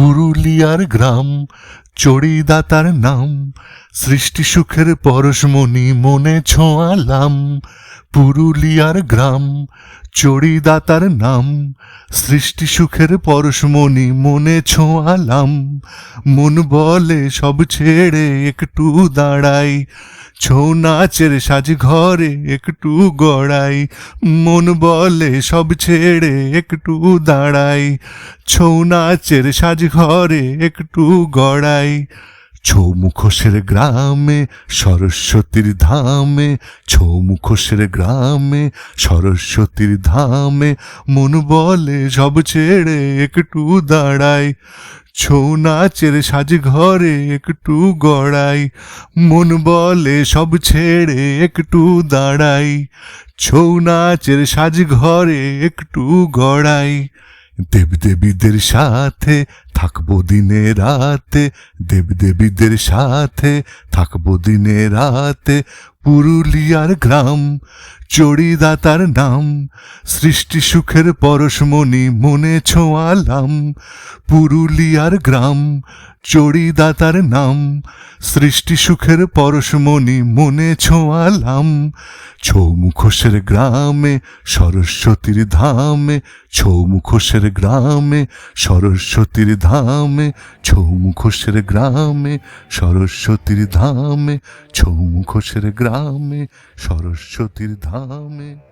পুরুলিয়ার গ্রাম চড়িদাতার নাম সৃষ্টি সুখের পরশমণি মনে ছোঁয়ালাম পুরুলিয়ার গ্রাম চড়িদাতার নাম, সৃষ্টি সুখের পরশমণি মনে ছোঁয়ালাম। মন বলে সব ছেড়ে একটু দাঁড়াই, ছৌ নাচের সাজ ঘরে একটু গড়াই। মন বলে সব ছেড়ে একটু দাঁড়াই, ছৌ নাচের সাজ ঘরে একটু গড়াই। ছৌ মুখোশের গ্রামে, সরস্বতীর ধামে ছৌ মুখোশের গ্রামে, সরস্বতীর ধামে, মন বলে সব ছেড়ে একটু দাঁড়াই। ছৌ নাচের সাজ ঘরে একটু গড়াই। মন বলে সব ছেড়ে একটু দাঁড়াই। ছৌ নাচের সাজ ঘরে একটু গড়াই। দেবদেবীদের সাথে থাকব দিনে রাতে, দেবদেবীদের সাথে থাকব দিনে রাতে। পুরুলিয়ার গ্রাম, চড়িদাতার নাম, সৃষ্টি সুখের পরশমণি মনে ছোঁয়ালাম পুরুলিয়ার গ্রাম চড়িদাতার নাম, সৃষ্টি সুখের পরশমণি মনে ছোঁয়ালাম। ছৌ মুখোশের গ্রামে, সরস্বতীর ধামে ছৌ মুখোশের গ্রামে, সরস্বতীর ধামে ছৌ মুখোশের গ্রামে, সরস্বতীর ধামে ছৌ মুখোশের গ্রামে, সরস্বতীর ধামে।